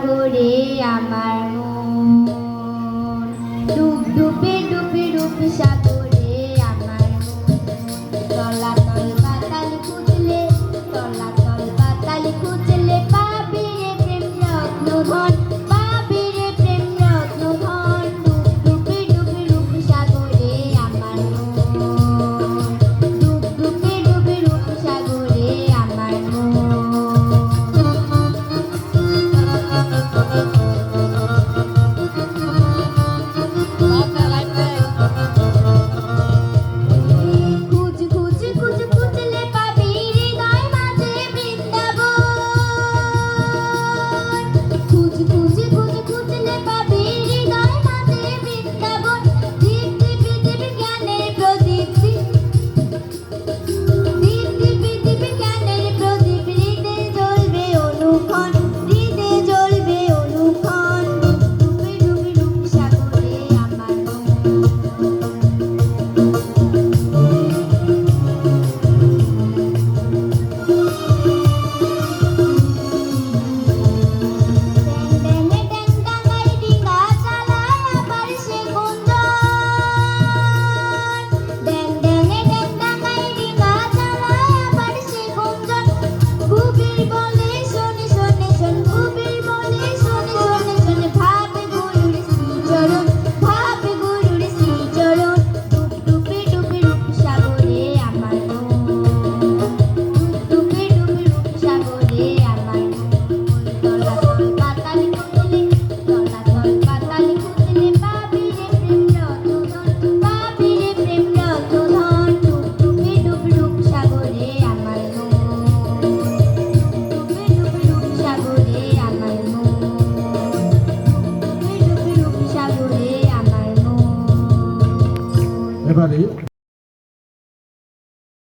সাগরে আমার মন। ডুব ডুবে ডুবে ডুব সাগরে আমার তলাতল পাতাল খুঁজলে, তলাতল পাতাল খুঁজলে পাবে প্রেম রত্ন everybody